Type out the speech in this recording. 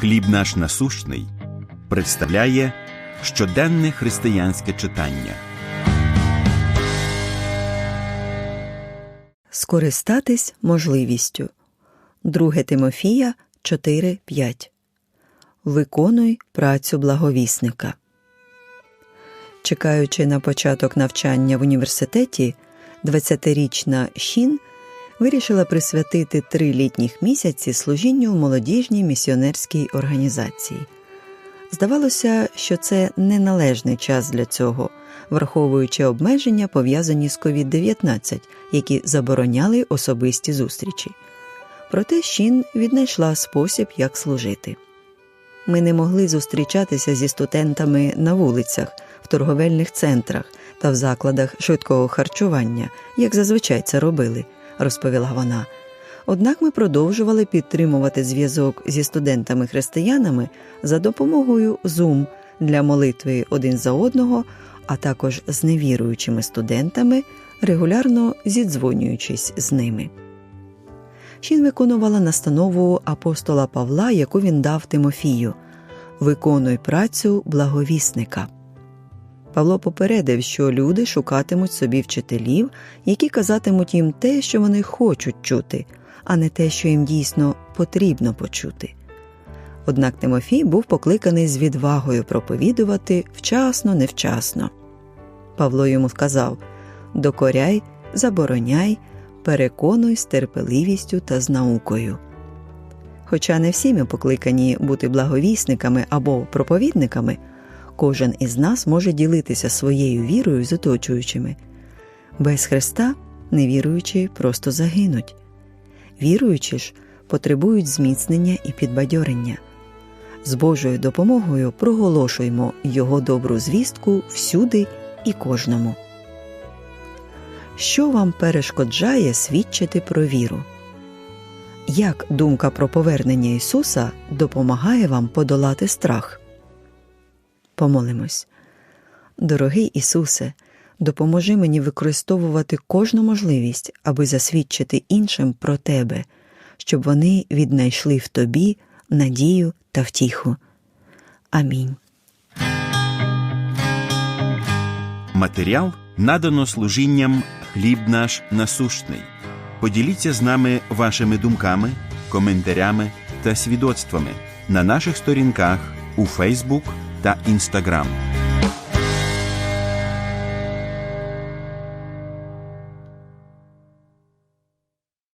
Хліб наш насущний представляє щоденне християнське читання. Скористатись можливістю. 2 Тимофія 4.5. Виконуй працю благовісника. Чекаючи на початок навчання в університеті, 20-річна Шін вирішила присвятити три літніх місяці служінню в молодіжній місіонерській організації. Здавалося, що це неналежний час для цього, враховуючи обмеження, пов'язані з COVID-19, які забороняли особисті зустрічі. Проте Шін віднайшла спосіб, як служити. Ми не могли зустрічатися зі студентами на вулицях, в торговельних центрах та в закладах швидкого харчування, як зазвичай це робили, розповіла вона. Однак ми продовжували підтримувати зв'язок зі студентами-християнами за допомогою Zoom для молитви один за одного, а також з невіруючими студентами, регулярно зідзвонюючись з ними. Шін виконувала настанову апостола Павла, яку він дав Тимофію Виконуй працю благовісника. Павло попередив, що люди шукатимуть собі вчителів, які казатимуть їм те, що вони хочуть чути, а не те, що їм дійсно потрібно почути. Однак Тимофій був покликаний з відвагою проповідувати вчасно, невчасно. Павло йому сказав Докоряй, забороняй, переконуй з терпеливістю та з наукою. Хоча не всі ми покликані бути благовісниками або проповідниками, кожен із нас може ділитися своєю вірою з оточуючими. Без Христа невіруючі просто загинуть. Віруючі ж потребують зміцнення і підбадьорення. З Божою допомогою проголошуємо Його добру звістку всюди і кожному. Що вам перешкоджає свідчити про віру? Як думка про повернення Ісуса допомагає вам подолати страх? Помолимось. Дорогий Ісусе, допоможи мені використовувати кожну можливість, аби засвідчити іншим про Тебе, щоб вони віднайшли в Тобі надію та втіху. Амінь. Матеріал надано служінням Хліб наш насущний. Поділіться з нами вашими думками, коментарями та свідоцтвами на наших сторінках у Фейсбук ta Instagram.